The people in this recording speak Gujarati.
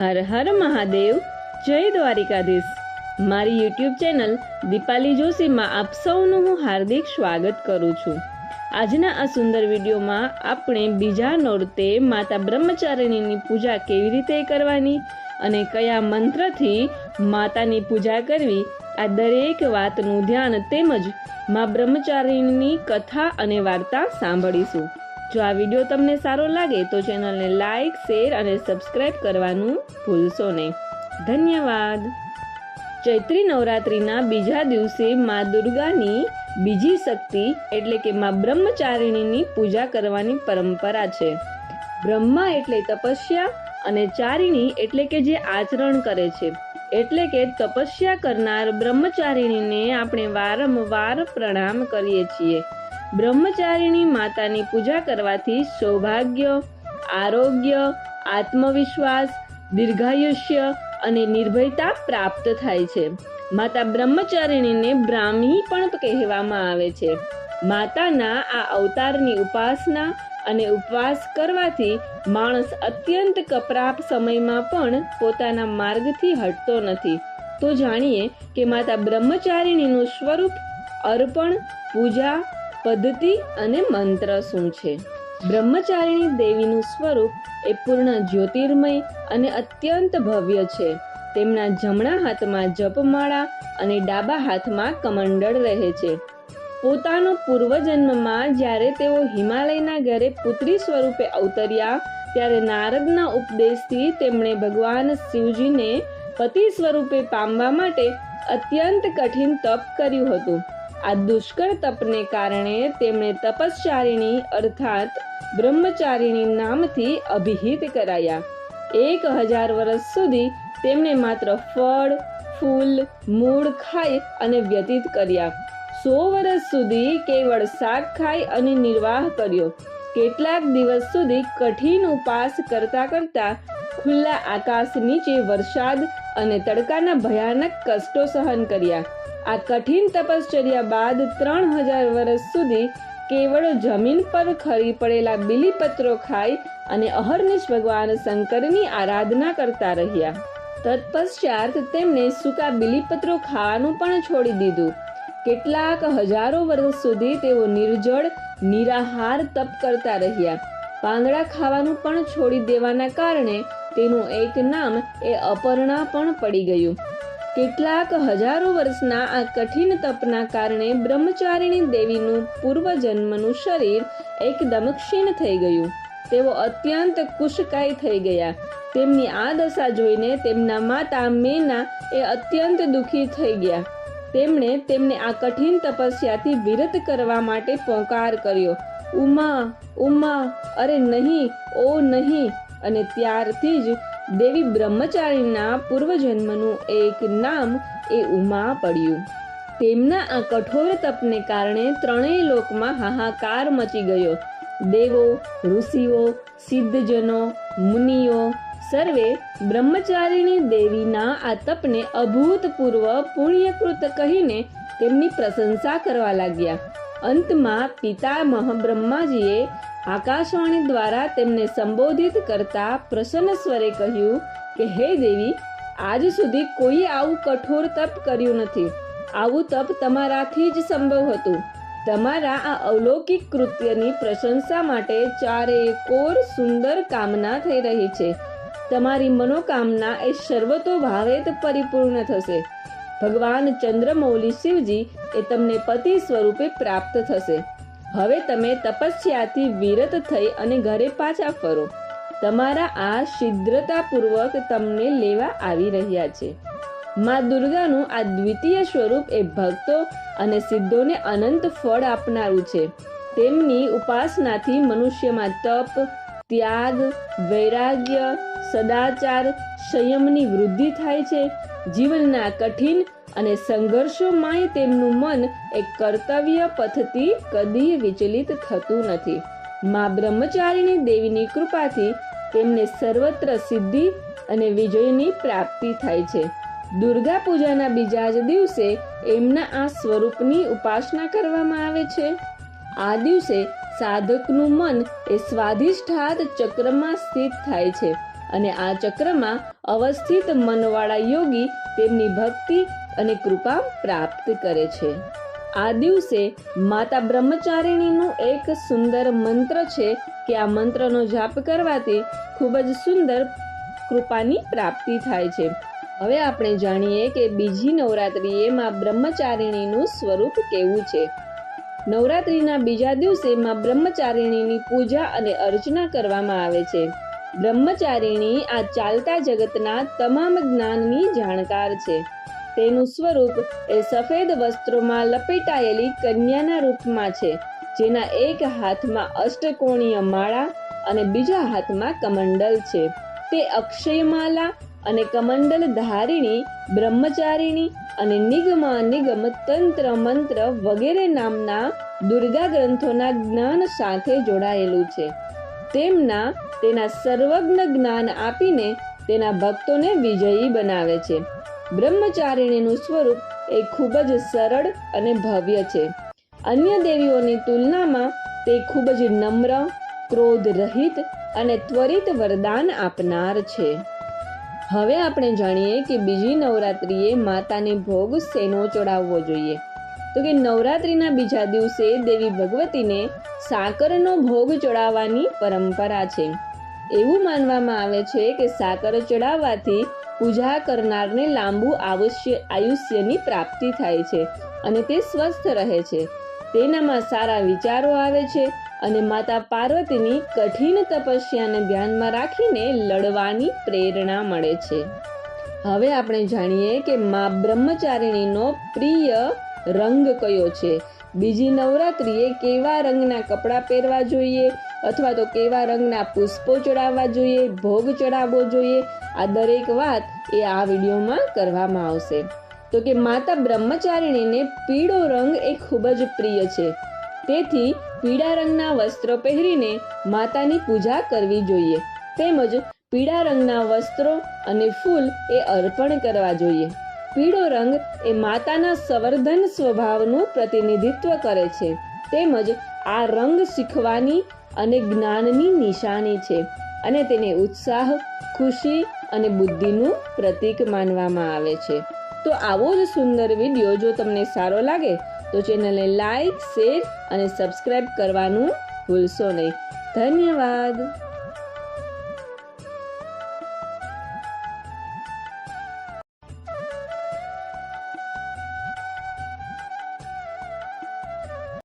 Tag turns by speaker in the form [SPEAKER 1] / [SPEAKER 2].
[SPEAKER 1] હર હર મહાદેવ, જય દ્વારિકાધીશ. મારી યુટ્યુબ ચેનલ દીપાલી જોશીમાં આપ સૌનું હું હાર્દિક સ્વાગત કરું છું. આજના આ સુંદર વિડીયોમાં આપણે બીજા નોરતે માતા બ્રહ્મચારિણીની પૂજા કેવી રીતે કરવાની અને કયા મંત્રથી માતાની પૂજા કરવી, આ દરેક વાતનું ધ્યાન તેમજ મા બ્રહ્મચારિણીની કથા અને વાર્તા સાંભળીશું. જો આ વીડિયો તમને સારો લાગે તો ચેનલને લાઇક શેર અને સબસ્ક્રાઈબ કરવાનું ભૂલશો નહીં. ધન્યવાદ. ચૈત્રી નવરાત્રિના બીજા દિવસે મા દુર્ગાની બીજી શક્તિ એટલે કે મા બ્રહ્મચારિણીની પૂજા કરવાની પરંપરા છે. બ્રહ્મા એટલે તપસ્યા અને ચારિણી એટલે કે જે આચરણ કરે છે. એટલે કે તપસ્યા કરનાર બ્રહ્મચારિણીને આપણે વારંવાર પ્રણામ કરીએ છીએ. બ્રહ્મચારિણી માતાની પૂજા કરવાથી સૌભાગ્ય, આરોગ્ય, આત્મવિશ્વાસ, દીર્ઘાયુષ્ય અને નિર્ભયતા પ્રાપ્ત થાય છે. માતા બ્રહ્મચારિણીને બ્રાહ્મી પણ કહેવામાં આવે છે. માતાના આ અવતારની ઉપાસના અને ઉપવાસ કરવાથી માણસ અત્યંત કપરાપ સમયમાં પણ પોતાના માર્ગથી હટતો નથી. તો જાણીએ કે માતા બ્રહ્મચારિણીનું સ્વરૂપ અર્પણ, પૂજા પદ્ધતિ અને મંત્ર શું છે? બ્રહ્મચારિણી દેવીનું સ્વરૂપ એ પૂર્ણ જ્યોતિર્મય અને અત્યંત ભવ્ય છે. તેમના જમણા હાથમાં જપમાળા અને ડાબા હાથમાં કમંડળ રહે છે. પોતાનો પૂર્વજન્મમાં જ્યારે તેઓ હિમાલયના ઘરે પુત્રી સ્વરૂપે અવતર્યા, ત્યારે નારદના ઉપદેશથી તેમણે ભગવાન શિવજીને પતિ સ્વરૂપે પામવા માટે અત્યંત કઠિન તપ કર્યું હતું. આ દુષ્કર તપને કારણે તેમણે તપસ્ચારિણી અર્થાત બ્રહ્મચારિણી નામથી અભિહિત કરાયા. એક હજાર વર્ષ સુધી તેમણે માત્ર ફળ, ફૂલ, મૂળ ખાઈ અને વ્યતીત કર્યા. સો વર્ષ સુધી કેવળ શાક ખાઈ અને નિર્વાહ કર્યો. કેટલાક દિવસ સુધી કઠિન ઉપાસ કરતા કરતા ખુલ્લા આકાશ નીચે વરસાદ અને તડકાના ભયાનક કષ્ટો સહન કર્યા. આ કઠિન તપશ્ચર્યા બાદ ત્રણ હજાર વર્ષ સુધી કેવળ જમીન પર ખરી પડેલા બિલીપત્રો ખાઈ અને અહર્નિશ ભગવાન શંકરની આરાધના કરતા રહ્યા. તત્પશ્ચાત તેમણે સૂકા બિલીપત્રો ખાવાનું પણ છોડી દીધું. કેટલાક હજારો વર્ષ સુધી તેઓ નિર્જળ, નિરાહાર તપ કરતા રહ્યા. પાંદડા ખાવાનું પણ છોડી દેવાના કારણે તેનું એક નામ એ અપર્ણા પણ પડી ગયું. કેટલાક હજારો વર્ષના આ કઠિન તપના કારણે બ્રહ્મચારીણી દેવીનું પૂર્વજન્મનું શરીર એકદમ ક્ષીણ થઈ ગયું. તેઓ અત્યંત કુશકાય થઈ ગયા. તેમની આ દશા જોઈને તેમના માતા મેના એ અત્યંત દુઃખી થઈ ગયા. તેમણે તેમને આ કઠિન તપસ્યાથી વિરત કરવા માટે પોકાર કર્યો. ઉમા ઉમા, અરે નહીં, ઓ નહીં, અને ત્યારથી જ દેવી બ્રહ્મચારીના પૂર્વજન્મનું એક નામ એ ઉમા પડ્યું. તેમના આ કઠોર તપને કારણે ત્રણેય લોકમાં હાહાકાર મચી ગયો. દેવો, ઋષિઓ, સિદ્ધજનો, મુનિઓ સર્વે બ્રહ્મચારિણી દેવીના આ તપને અભૂતપૂર્વ પુણ્યકૃત કહીને તેમની પ્રશંસા કરવા લાગ્યા. અંતમાં પિતામહ બ્રહ્માજીએ આકાશવાણી દ્વારા તેમને સંબોધિત કરતા પ્રસન્ન સ્વરે કહ્યું કે, હે દેવી, આજ સુધી કોઈ આવું કઠોર તપ કર્યું નથી. આવું તપ તમારાથી જ સંભવ હતું. તમારા આ અલૌકિક કૃત્યની પ્રશંસા માટે ચારેય કોર સુંદર કામના થઈ રહી છે. તમારી મનોકામના એ સર્વતો ભાવેત પરિપૂર્ણ થશે. ભગવાન ચંદ્રમૌલી શિવજી એ તમને પતિ સ્વરૂપે પ્રાપ્ત થશે. હવે તમે તપસ્યાથી વિરત થઈ અને ઘરે પાછા ફરો. તમારા આ શિદ્રતાપૂર્વક તમને લેવા આવી રહ્યા છે. મા દુર્ગાનું આ દ્વિતીય સ્વરૂપ એ ભક્તો અને સિદ્ધોને અનંત ફળ આપનારું છે. તેમની ઉપાસનાથી મનુષ્યમાં તપ, ત્યાગ, વૈરાગ્ય, સદાચાર, સંયમની વૃદ્ધિ થાય છે. જીવનના કઠિન અને સંઘર્ષોમાંય તેમનું મન એક કર્તવ્ય પથથી કદી વિચલિત થતું નથી. મા બ્રહ્મચારીની દેવીની કૃપાથી તેમને સર્વત્ર સિદ્ધિ અને વિજયની પ્રાપ્તિ થાય છે. દુર્ગા પૂજાના બીજા જ દિવસે એમના આ સ્વરૂપની ઉપાસના કરવામાં આવે છે. આ દિવસે સાધકનું મન એ સ્વાધિષ્ઠાત ચક્રમાં સ્થિત થાય છે અને આ ચક્રમાં અવસ્થિત મનવાળા યોગી તેમની ભક્તિ અને કૃપા પ્રાપ્ત કરે છે. આ દિવસે માતા બ્રહ્મચારિણીનું એક સુંદર મંત્ર છે કે આ મંત્રનો જાપ કરવાથી ખૂબ જ સુંદર કૃપાની પ્રાપ્તિ થાય છે. હવે આપણે જાણીએ કે બીજી નવરાત્રિએ માં બ્રહ્મચારિણીનું સ્વરૂપ કેવું છે. નવરાત્રિના બીજા દિવસે માં બ્રહ્મચારિણીની પૂજા અને અર્ચના કરવામાં આવે છે. બ્રહ્મચારિણી આ ચાલતા જગતના તમામ જ્ઞાનની જાણકાર છે. તેનું સ્વરૂપ એ સફેદ વસ્ત્રોમાં લપેટાયેલી કન્યાના રૂપમાં છે, જેના એક હાથમાં અષ્ટકોણીય માળા અને બીજા હાથમાં કમંડલ છે. તે અક્ષયમાલા અને કમંડલ ધારિણી બ્રહ્મચારિણી અને નિગમ નિગમ તંત્ર મંત્ર વગેરે નામના દુર્ગા ગ્રંથોના જ્ઞાન સાથે જોડાયેલું છે. તેમના તેના સર્વજ્ઞ જ્ઞાન આપીને તેના ભક્તોને વિજયી બનાવે છે. બ્રહ્મચારિણીનું સ્વરૂપ એ ખૂબ જ સરળ અને ભવ્ય છે. અન્ય દેવીઓની તુલનામાં તે ખૂબ જ નમ્ર ક્રોધ રહિત અને ત્વરિત વરદાન આપનાર છે. હવે આપણે જાણીએ કે બીજી નવરાત્રિએ માતાને ભોગ શેનો ચડાવવો જોઈએ? તો કે નવરાત્રિના બીજા દિવસે દેવી ભગવતીને સાકરનો ભોગ ચડાવવાની પરંપરા છે. એવું માનવામાં આવે છે કે સાકર ચડાવવાથી પૂજા કરનારને લાંબુ આવશ્ય આયુષ્યની પ્રાપ્તિ થાય છે અને તે સ્વસ્થ રહે છે. તેનામાં સારા વિચારો આવે છે અને માતા પાર્વતીની કઠિન તપસ્યાને ધ્યાનમાં રાખીને લડવાની પ્રેરણા મળે છે. હવે આપણે જાણીએ કે મા બ્રહ્મચારિણીનો પ્રિય રંગ કયો છે. બીજી નવરાત્રિએ કેવા રંગના કપડાં પહેરવા જોઈએ અથવા તો કેવા રંગના પુષ્પો ચડાવવા જોઈએ, ભોગ ચડાવવો જોઈએ? આ દરેક વાત એ આ વિડીયોમાં કરવામાં આવશે. તો કે માતા બ્રહ્મચારિણીને પીળો રંગ એ ખૂબ જ પ્રિય છે. તેથી પીળા રંગના વસ્ત્રો પહેરીને માતાની પૂજા કરવી જોઈએ. તેમજ પીળા રંગના વસ્ત્રો અને ફૂલ એ અર્પણ કરવા જોઈએ. પીળો રંગ એ માતાના સંવર્ધન સ્વભાવનું પ્રતિનિધિત્વ કરે છે. તેમજ આ રંગ શીખવાની અને જ્ઞાનની નિશાની છે અને તેને ઉત્સાહ, ખુશી અને બુદ્ધિનું પ્રતીક માનવામાં આવે છે. તો આવો જ સુંદર વીડિયો જો તમને સારો લાગે, તો ચેનલને લાઈક, શેર અને સબસ્ક્રાઈબ કરવાનું ભૂલશો નહીં. ધન્યવાદ.